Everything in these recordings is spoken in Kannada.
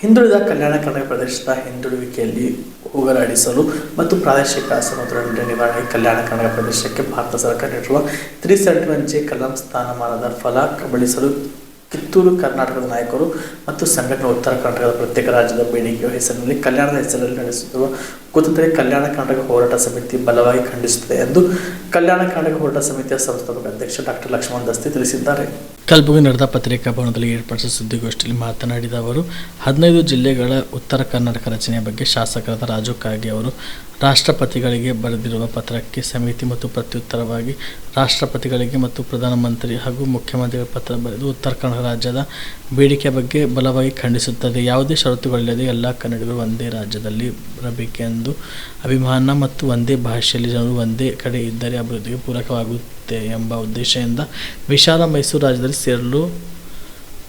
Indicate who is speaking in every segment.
Speaker 1: ಹಿಂದುಳಿದ ಕಲ್ಯಾಣ ಕರ್ನಾಟಕ ಪ್ರದೇಶದ ಹಿಂದುಳುವಿಕೆಯಲ್ಲಿ ಹೋಗಲಾಡಿಸಲು ಮತ್ತು ಪ್ರಾದೇಶಿಕ ಅಸಮತೋಲನ ನಿವಾರಣೆ ಕಲ್ಯಾಣ ಕರ್ನಾಟಕ ಪ್ರದೇಶಕ್ಕೆ ಭಾರತ ಸರ್ಕಾರ ನೀಡಿರುವ ತ್ರೀ ಸೆವೆಂಟಿ ಒನ್ ಕಲಾಂ ಸ್ಥಾನಮಾನದ ಫಲ ಕಬಳಿಸಲು ಕಿತ್ತೂರು ಕರ್ನಾಟಕದ ನಾಯಕರು ಮತ್ತು ಸಂಘಟನೆ ಉತ್ತರ ಕರ್ನಾಟಕದ ಪ್ರತ್ಯೇಕ ರಾಜ್ಯದ ಬೇಡಿಕೆಯ ಹೆಸರಿನಲ್ಲಿ ಕಲ್ಯಾಣದ ಹೆಸರಲ್ಲಿ ನಡೆಸುತ್ತಿರುವ ಕುತಂತ್ರೆ ಕಲ್ಯಾಣ ಕರ್ನಾಟಕ ಹೋರಾಟ ಸಮಿತಿ ಬಲವಾಗಿ ಖಂಡಿಸುತ್ತದೆ ಎಂದು ಕಲ್ಯಾಣ ಕರ್ನಾಟಕ ಹೋರಾಟ ಸಮಿತಿಯ ಸಂಸ್ಥಾಪಕ ಅಧ್ಯಕ್ಷ ಡಾಕ್ಟರ್ ಲಕ್ಷ್ಮಣ್ ದಸ್ತಿ ತಿಳಿಸಿದ್ದಾರೆ.
Speaker 2: ಕಲಬುರಗಿ ನಡೆದ ಪತ್ರಿಕಾ ಭವನದಲ್ಲಿ ಏರ್ಪಡಿಸಿದ ಸುದ್ದಿಗೋಷ್ಠಿಯಲ್ಲಿ ಮಾತನಾಡಿದ ಅವರು, ಹದಿನೈದು ಜಿಲ್ಲೆಗಳ ಉತ್ತರ ಕರ್ನಾಟಕ ರಚನೆಯ ಬಗ್ಗೆ ಶಾಸಕರಾದ ರಾಜು ಕಾಗೆ ಅವರು, ರಾಷ್ಟ್ರಪತಿಗಳಿಗೆ ಬರೆದಿರುವ ಪತ್ರಕ್ಕೆ ಸಮಿತಿ ಮತ್ತು ಪ್ರತ್ಯುತ್ತರವಾಗಿ ರಾಷ್ಟ್ರಪತಿಗಳಿಗೆ ಮತ್ತು ಪ್ರಧಾನಮಂತ್ರಿ ಹಾಗೂ ಮುಖ್ಯಮಂತ್ರಿಗಳ ಪತ್ರ ಬರೆದು ಉತ್ತರ ಕನ್ನಡ ರಾಜ್ಯದ ಬೇಡಿಕೆ ಬಗ್ಗೆ ಬಲವಾಗಿ ಖಂಡಿಸುತ್ತದೆ. ಯಾವುದೇ ಷರತ್ತುಗಳಿಲ್ಲದೆ ಎಲ್ಲ ಕನ್ನಡಿಗರು ಒಂದೇ ರಾಜ್ಯದಲ್ಲಿ ಬರಬೇಕೆಂದು ಅಭಿಮಾನ ಮತ್ತು ಒಂದೇ ಭಾಷೆಯಲ್ಲಿ ಜನರು ಒಂದೇ ಕಡೆ ಇದ್ದರೆ ಅಭಿವೃದ್ಧಿಗೆ ಪೂರಕವಾಗುತ್ತೆ ಎಂಬ ಉದ್ದೇಶದಿಂದ ವಿಶಾಲ ಮೈಸೂರು ರಾಜ್ಯದಲ್ಲಿ ಸೇರಲು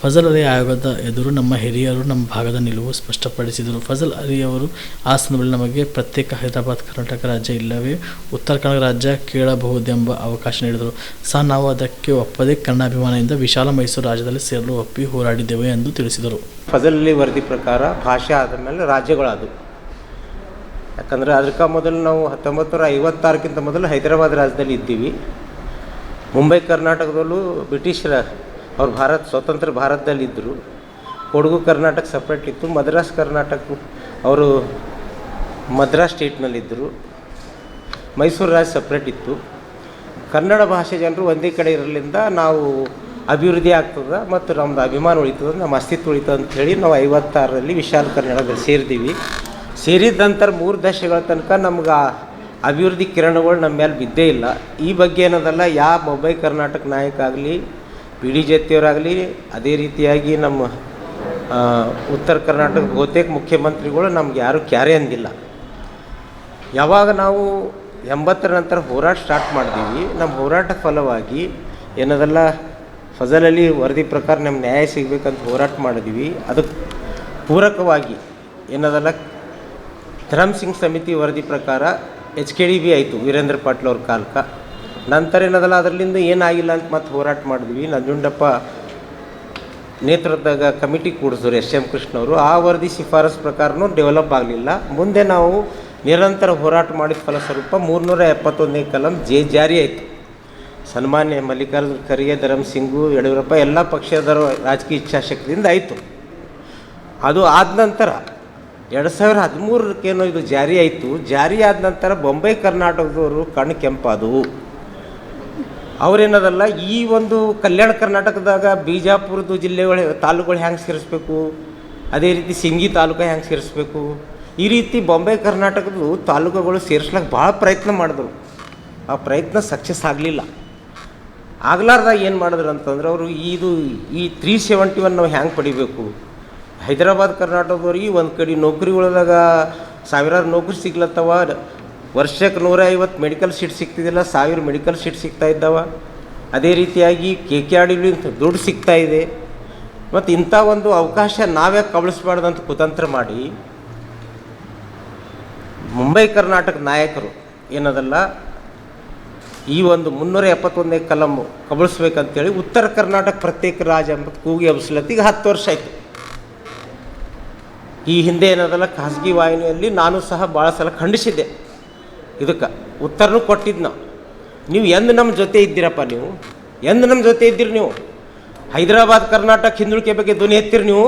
Speaker 2: ಫಜಲ್ ಅಲಿ ಆಯೋಗದ ಎದುರು ನಮ್ಮ ಹಿರಿಯರು ನಮ್ಮ ಭಾಗದ ನಿಲುವು ಸ್ಪಷ್ಟಪಡಿಸಿದರು. ಫಜಲ್ ಅಲಿ ಅವರು ಆ ಸಂದರ್ಭದಲ್ಲಿ ನಮಗೆ ಪ್ರತ್ಯೇಕ ಹೈದರಾಬಾದ್, ಕರ್ನಾಟಕ ರಾಜ್ಯ ಇಲ್ಲವೇ ಉತ್ತರ ಕನ್ನಡ ರಾಜ್ಯ ಕೇಳಬಹುದೆಂಬ ಅವಕಾಶ ನೀಡಿದರು. ಸಹ ನಾವು ಅದಕ್ಕೆ ಒಪ್ಪದೆ ಕನ್ನಡಾಭಿಮಾನದಿಂದ ವಿಶಾಲ ಮೈಸೂರು ರಾಜ್ಯದಲ್ಲಿ ಸೇರಲು ಒಪ್ಪಿ ಹೋರಾಡಿದ್ದೇವೆ ಎಂದು ತಿಳಿಸಿದರು.
Speaker 3: ಫಜಲ್ ಅಲಿ ವರದಿ ಪ್ರಕಾರ ಭಾಷೆ ಆದಮೇಲೆ ರಾಜ್ಯಗಳದು ಯಾಕಂದರೆ ಅದಕ್ಕೆ ಮೊದಲು ನಾವು ಹತ್ತೊಂಬತ್ತು ನೂರ ಐವತ್ತಾರಕ್ಕಿಂತ ಮೊದಲು ಹೈದರಾಬಾದ್ ರಾಜ್ಯದಲ್ಲಿ ಇದ್ದೀವಿ. ಮುಂಬೈ ಕರ್ನಾಟಕದಲ್ಲೂ ಬ್ರಿಟಿಷರ ಅವ್ರು ಭಾರತ ಸ್ವತಂತ್ರ ಭಾರತದಲ್ಲಿದ್ದರು. ಕೊಡಗು ಕರ್ನಾಟಕ ಸಪ್ರೇಟ್ ಇತ್ತು. ಮದ್ರಾಸ್ ಕರ್ನಾಟಕ ಅವರು ಮದ್ರಾಸ್ ಸ್ಟೇಟ್ನಲ್ಲಿದ್ದರು. ಮೈಸೂರು ರಾಜ್ಯ ಸಪ್ರೇಟ್ ಇತ್ತು. ಕನ್ನಡ ಭಾಷೆ ಜನರು ಒಂದೇ ಕಡೆ ಇರಲಿಂದ ನಾವು ಅಭಿವೃದ್ಧಿ ಆಗ್ತದೆ ಮತ್ತು ನಮ್ಮದು ಅಭಿಮಾನ ಉಳಿತದೆ, ನಮ್ಮ ಅಸ್ತಿತ್ವ ಉಳಿತದೆ ಅಂಥೇಳಿ ನಾವು ಐವತ್ತಾರರಲ್ಲಿ ವಿಶಾಲ ಕನ್ನಡದಲ್ಲಿ ಸೇರಿದ್ದೀವಿ. ಸೇರಿದ ನಂತರ ಮೂರು ದಶಕಗಳ ತನಕ ನಮ್ಗೆ ಅಭಿವೃದ್ಧಿ ಕಿರಣಗಳು ನಮ್ಮ ಮೇಲೆ ಬಿದ್ದೇ ಇಲ್ಲ. ಈ ಬಗ್ಗೆ ಏನದಲ್ಲ ಯಾವ ಮುಂಬೈ ಕರ್ನಾಟಕ ನಾಯಕ ಆಗಲಿ ಪಿ ಡಿ ಜೆತ್ತಿಯವರಾಗಲಿ ಅದೇ ರೀತಿಯಾಗಿ ನಮ್ಮ ಉತ್ತರ ಕರ್ನಾಟಕ ಬಹುತೇಕ ಮುಖ್ಯಮಂತ್ರಿಗಳು ನಮ್ಗೆ ಯಾರೂ ಕ್ಯಾರೆ ಅಂದಿಲ್ಲ. ಯಾವಾಗ ನಾವು ಎಂಬತ್ತರ ನಂತರ ಹೋರಾಟ ಸ್ಟಾರ್ಟ್ ಮಾಡಿದೀವಿ, ನಮ್ಮ ಹೋರಾಟ ಫಲವಾಗಿ ಏನದಲ್ಲ, ಫಜಲಲ್ಲಿ ವರದಿ ಪ್ರಕಾರ ನಮ್ಮ ನ್ಯಾಯ ಸಿಗಬೇಕಂತ ಹೋರಾಟ ಮಾಡಿದ್ವಿ. ಅದಕ್ಕೆ ಪೂರಕವಾಗಿ ಏನದಲ್ಲ, ಧರಮ್ ಸಿಂಗ್ ಸಮಿತಿ ವರದಿ ಪ್ರಕಾರ ಎಚ್ ಕೆ ಡಿ ಬಿ ಆಯಿತು, ವೀರೇಂದ್ರ ಪಾಟೀಲ್ ಅವ್ರ ಕಾಲಕ ನಂತರ ಏನದಲ್ಲ, ಅದರಲ್ಲಿಂದ ಏನಾಗಿಲ್ಲ ಅಂತ ಮತ್ತೆ ಹೋರಾಟ ಮಾಡಿದ್ವಿ. ನಂಜುಂಡಪ್ಪ ನೇತೃತ್ವದಾಗ ಕಮಿಟಿ ಕೂಡಿಸಿದ್ರು ಎಸ್ ಎಂ ಕೃಷ್ಣವರು ಆ ವರದಿ ಶಿಫಾರಸ್ ಪ್ರಕಾರನೂ ಡೆವಲಪ್ ಆಗಲಿಲ್ಲ. ಮುಂದೆ ನಾವು ನಿರಂತರ ಹೋರಾಟ ಮಾಡಿದ ಫಲಸ್ವರೂಪ ಮೂರ್ನೂರ ಎಪ್ಪತ್ತೊಂದನೇ ಕಲಂ ಜೆ ಜಾರಿ ಆಯಿತು. ಸನ್ಮಾನ್ಯ ಮಲ್ಲಿಕಾರ್ಜುನ ಖರ್ಗೆ ಧರಮ್ ಸಿಂಗು, ಯಡಿಯೂರಪ್ಪ, ಎಲ್ಲ ಪಕ್ಷದರ ರಾಜಕೀಯ ಇಚ್ಛಾಶಕ್ತಿಯಿಂದ ಆಯಿತು. ಅದು ಆದ ನಂತರ ಎರಡು ಸಾವಿರ ಹದಿಮೂರಕ್ಕೇನೋ ಇದು ಜಾರಿ ಆಯಿತು. ಜಾರಿ ಆದ ನಂತರ ಬೊಂಬೈ ಕರ್ನಾಟಕದವರು ಕಣ್ಣು ಕೆಂಪಾದವು. ಅವರೇನದಲ್ಲ, ಈ ಒಂದು ಕಲ್ಯಾಣ ಕರ್ನಾಟಕದಾಗ ಬಿಜಾಪುರದ್ದು ಜಿಲ್ಲೆಗಳು ತಾಲೂಕುಗಳು ಹ್ಯಾಂಗೆ ಸೇರಿಸ್ಬೇಕು? ಅದೇ ರೀತಿ ಸಿಂಗಿ ತಾಲೂಕು ಹೆಂಗೆ ಸೇರಿಸ್ಬೇಕು? ಈ ರೀತಿ ಬೊಂಬೈ ಕರ್ನಾಟಕದ್ದು ತಾಲೂಕುಗಳು ಸೇರಿಸ್ಲಿಕ್ಕೆ ಭಾಳ ಪ್ರಯತ್ನ ಮಾಡಿದ್ರು. ಆ ಪ್ರಯತ್ನ ಸಕ್ಸಸ್ ಆಗಲಿಲ್ಲ. ಆಗಲಾರ್ದಾಗ ಏನು ಮಾಡಿದ್ರು ಅಂತಂದ್ರೆ ಅವರು ಇದು ಈ ತ್ರೀ ಸೆವೆಂಟಿ ಒನ್ ನಾವು ಹ್ಯಾಂಗೆ ಪಡಿಬೇಕು? ಹೈದರಾಬಾದ್, ಕರ್ನಾಟಕದವ್ರಿಗೆ ಒಂದು ಕಡೆ ನೌಕರಿಗಳದಾಗ ಸಾವಿರಾರು ನೌಕರಿ ಸಿಗ್ಲತ್ತವ. ವರ್ಷಕ್ಕೆ ನೂರ ಐವತ್ತು ಮೆಡಿಕಲ್ ಸೀಟ್ ಸಿಗ್ತಿದ್ದಿಲ್ಲ ಸಾವಿರ ಮೆಡಿಕಲ್ ಸೀಟ್ ಸಿಗ್ತಾ ಇದ್ದಾವ. ಅದೇ ರೀತಿಯಾಗಿ ಕೆ ಕೆ ಡಿ ದುಡ್ಡು ಸಿಗ್ತಾ ಇದೆ. ಮತ್ತು ಇಂಥ ಒಂದು ಅವಕಾಶ ನಾವೇ ಅಂತ ಕುತಂತ್ರ ಮಾಡಿ ಮುಂಬೈ, ಕರ್ನಾಟಕ ನಾಯಕರು ಏನದಲ್ಲ, ಈ ಒಂದು ಮುನ್ನೂರ ಎಪ್ಪತ್ತೊಂದನೇ ಕಲಂ ಕಬಳಿಸ್ಬೇಕಂತೇಳಿ ಉತ್ತರ ಕರ್ನಾಟಕ ಪ್ರತ್ಯೇಕ ರಾಜ್ಯ ಎಂಬ ಕೂಗಿ ಹಬ್ಸ್ಲತ್ತಿಗೆ ಹತ್ತು ವರ್ಷ ಆಯಿತು. ಈ ಹಿಂದೆ ಏನದಲ್ಲ, ಖಾಸಗಿ ವಾಹಿನಿಯಲ್ಲಿ ನಾನು ಸಹ ಭಾಳ ಸಲ ಖಂಡಿಸಿದ್ದೆ. ಇದಕ್ಕೆ ಉತ್ತರನೂ ಕೊಟ್ಟಿದ್ದು ನಾವು. ನೀವು ಎಂದು ನಮ್ಮ ಜೊತೆ ಇದ್ದೀರಪ್ಪ ನೀವು? ಎಂದು ನಮ್ಮ ಜೊತೆ ಇದ್ದೀರಿ ನೀವು? ಹೈದರಾಬಾದ್, ಕರ್ನಾಟಕ, ಹಿಂದುಳಿಕೆ ಬಗ್ಗೆ ಧ್ವನಿ ಎತ್ತಿರಿ ನೀವು?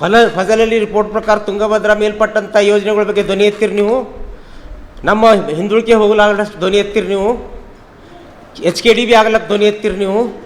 Speaker 3: ಫಲ, ಫಸಲಲ್ಲಿ ರಿಪೋರ್ಟ್ ಪ್ರಕಾರ ತುಂಗಭದ್ರಾ ಮೇಲ್ಪಟ್ಟಂಥ ಯೋಜನೆಗಳ ಬಗ್ಗೆ ಧ್ವನಿ ಎತ್ತಿರಿ ನೀವು? ನಮ್ಮ ಹಿಂದುಳಿಕೆ ಹೋಗಲಾಗದಷ್ಟು ಧ್ವನಿ ಎತ್ತಿರಿ ನೀವು? ಎಚ್ ಕೆ ಡಿ ಬಿ ಆಗಲಕ್ಕೆ ಧ್ವನಿ ಎತ್ತಿರಿ ನೀವು?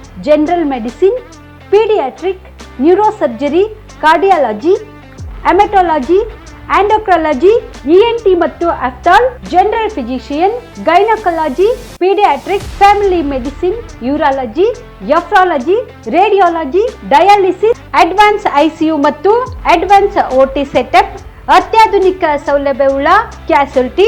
Speaker 4: general medicine paediatric neuro surgery cardiology haematology endocrinology ENT ಮತ್ತು ophthal general physician gynaecology paediatric family medicine urology nephrology radiology dialysis advance ICU ಮತ್ತು ಅಡ್ವಾನ್ಸ್ ಓಟಿ ಸೆಟಪ್ ಅತ್ಯಾಧುನಿಕ ಸೌಲಭ್ಯವುಳ್ಳ ಕ್ಯಾಸುಲಿಟಿ